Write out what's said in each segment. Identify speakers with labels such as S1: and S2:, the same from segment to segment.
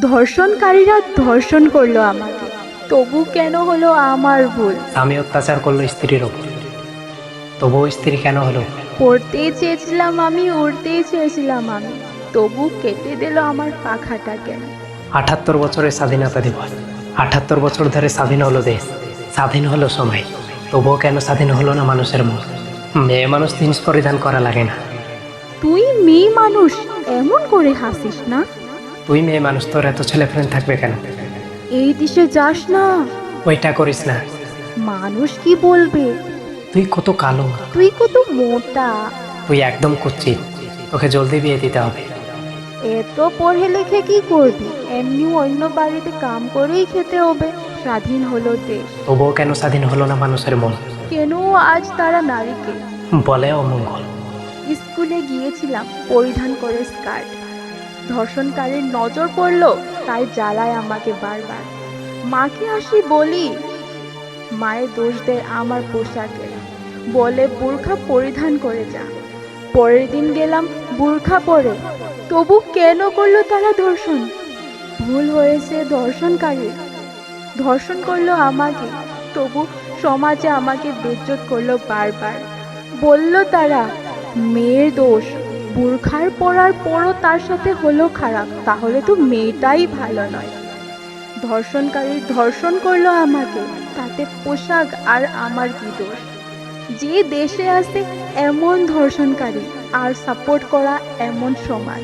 S1: ধর্ষণকারীরা ধর্ষণ করল আমাকে। তবু কেন হলো আমার ভুল?
S2: স্বামী অত্যাচার করল স্ত্রীর ওপর। তবুও স্ত্রী কেন হলো?
S1: পড়তেই চেয়েছিলাম আমি উড়তেই চেয়েছিলাম আমি। তবু কেটে দিল আমার পাখাটা কেন
S2: আঠাত্তর বছরের স্বাধীনতা দিবস। আঠাত্তর বছর ধরে স্বাধীন হলো দেশ। স্বাধীন হলো সময়। তবুও কেন স্বাধীন হলো না মানুষের মন মেয়ে মানুষ জিনিস পরিধান করা লাগে না।
S1: তুই মেয়ে মানুষ এমন করে হাসিস না?
S2: তুই মেয়ে মানুষ তোর এত ছেলে ফ্রেন্ড থাকবে কেন?
S1: এই দিশে যাস না।
S2: ওইটা করিস না।
S1: মানুষ কি বলবে?
S2: তুই কত কালো।
S1: তুই কত মোটা।
S2: তুই একদম কুচ্ছিত তোকে জলদি বিয়ে দিতে হবে।
S1: এত পড়ে লিখে কি করবি? এমনি অন্য বাড়িতে কাম করেই খেতে হবে। স্বাধীন হলো দেশ।
S2: তবুও কেন স্বাধীন হলো না মানুষের মন?
S1: কেন আজ তারা নারীকে?
S2: বলে অমঙ্গল।
S1: স্কুলে গিয়েছিলাম পরিধান করে স্কার্ট। ধর্ষণকারীর নজর পড়ল, তাই জ্বালায় আমাকে বারবার। মাকে আসি বলি, মায়ের দোষ দেয় আমার পোশাকে। বলে বোরখা পরিধান করে যা। পরের দিন গেলাম বোরখা পরে। তবু কেন করল তারা ধর্ষণ? ভুল হয়েছে ধর্ষণকারী। ধর্ষণ করল আমাকে। তবু সমাজে আমাকে বেজ্জত করল বারবার। বলল তারা, মেয়ের দোষ বুরখার পরার পরও তার সাথে হলো খারাপ তাহলে তো মেয়েটাই ভালো নয়। ধর্ষণকারী ধর্ষণ করল আমাকে তাতে পোশাক আর আমার কি দোষ? যে দেশে আছে এমন ধর্ষণকারী আর সাপোর্ট করা এমন সমাজ।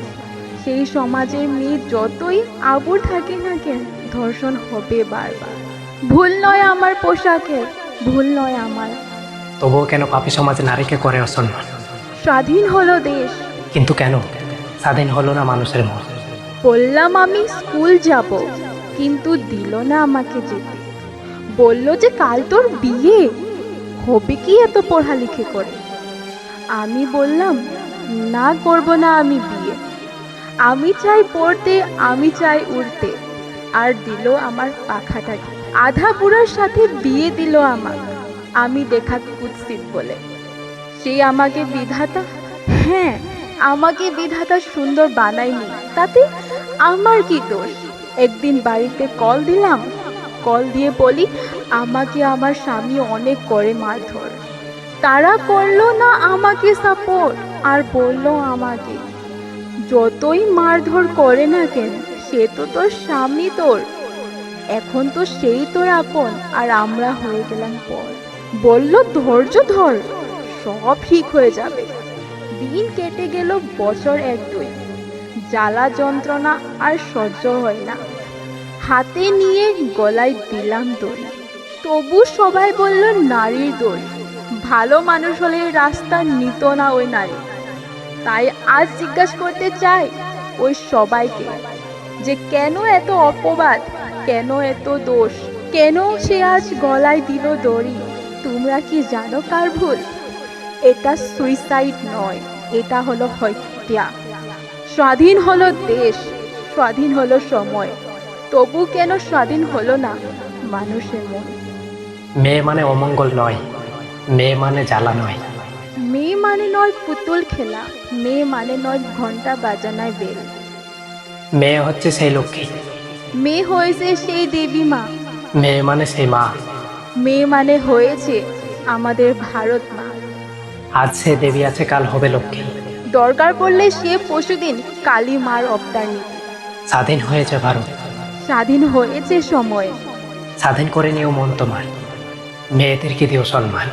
S1: সেই সমাজের মেয়ে যতই আবুর থাকে না কেন ধর্ষণ হবে বারবার। ভুল নয় আমার পোশাকের ভুল নয় আমার।
S2: তবুও কেন পাপি সমাজ নারীকে করে অসম্মান?
S1: স্বাধীন হলো দেশ।
S2: কিন্তু কেন? স্বাধীন হলো না মানুষের মন।
S1: বললাম আমি স্কুল যাব, কিন্তু দিল না আমাকে যেতে। বলল যে কাল তোর বিয়ে, হবে কি এত পড়ালেখে করে? আমি বললাম, না করব না আমি বিয়ে। আমি চাই পড়তে, আমি চাই উড়তে। আর দিল আমার পাখাটাকে। আধা বুড়ার সাথে বিয়ে দিল আমার আমি দেখা কুৎসিত বলে। সে আমাকে বিধাতা হ্যাঁ আমাকে বিধাতা সুন্দর বানায়নি, তাতে আমার কি দোষ? একদিন বাড়িতে কল দিলাম, কল দিয়ে বলি, আমাকে আমার স্বামী অনেক করে মারধর। তারা করল না আমাকে সাপোর্ট, আর বলল আমাকে, যতই মারধর করে না কেন, সে তো তোর স্বামী তোর। এখন তো সেই তোর আপন, আর আমরা হয়ে গেলাম পর। বলল, ধৈর্য ধর, সব ঠিক হয়ে যাবে। দিন কেটে গেল, বছর এক দুই। জ্বালা যন্ত্রণা আর সহ্য হয় না। হাতে নিয়ে গলায় দিলাম দড়ি। তবু সবাই বলল, নারীর দোষ। ভালো মানুষ হলে রাস্তা নিত না ওই নারী। তাই আজ জিজ্ঞাসা করতে চাই ওই সবাইকে যে কেন এত অপবাদ, কেন এত দোষ, কেন সে আজ গলায় দিল দড়ি? তোমরা কি জানো কার ভুল? এটা সুইসাইড নয় এটা হলো হত্যা। স্বাধীন হলো দেশ স্বাধীন হলো সময়। তবু কেন স্বাধীন হলো না মানুষের মন?
S2: মেয়ে মানে অমঙ্গল নয় মেয়ে মানে জ্বালা নয়।
S1: মেয়ে মানে নয় পুতুল খেলা মেয়ে মানে নয় ঘণ্টা বাজানায় বেল।
S2: মেয়ে হচ্ছে সেই লক্ষ্মী।
S1: মেয়ে হয়েছে সেই দেবী মা।
S2: মেয়ে মানে সেই মা।
S1: মেয়ে মানে হয়েছে আমাদের ভারত মা।
S2: আজ সে দেবী আছে কাল হবে লক্ষ্মী।
S1: দরকার পড়লে সে পশুদিন কালী মার অবতার। নিবে
S2: স্বাধীন হয়েছে ভারত।
S1: স্বাধীন হয়েছে সময়।
S2: স্বাধীন করে নিও মন তোমার। মেয়েদেরকে দিও সম্মান?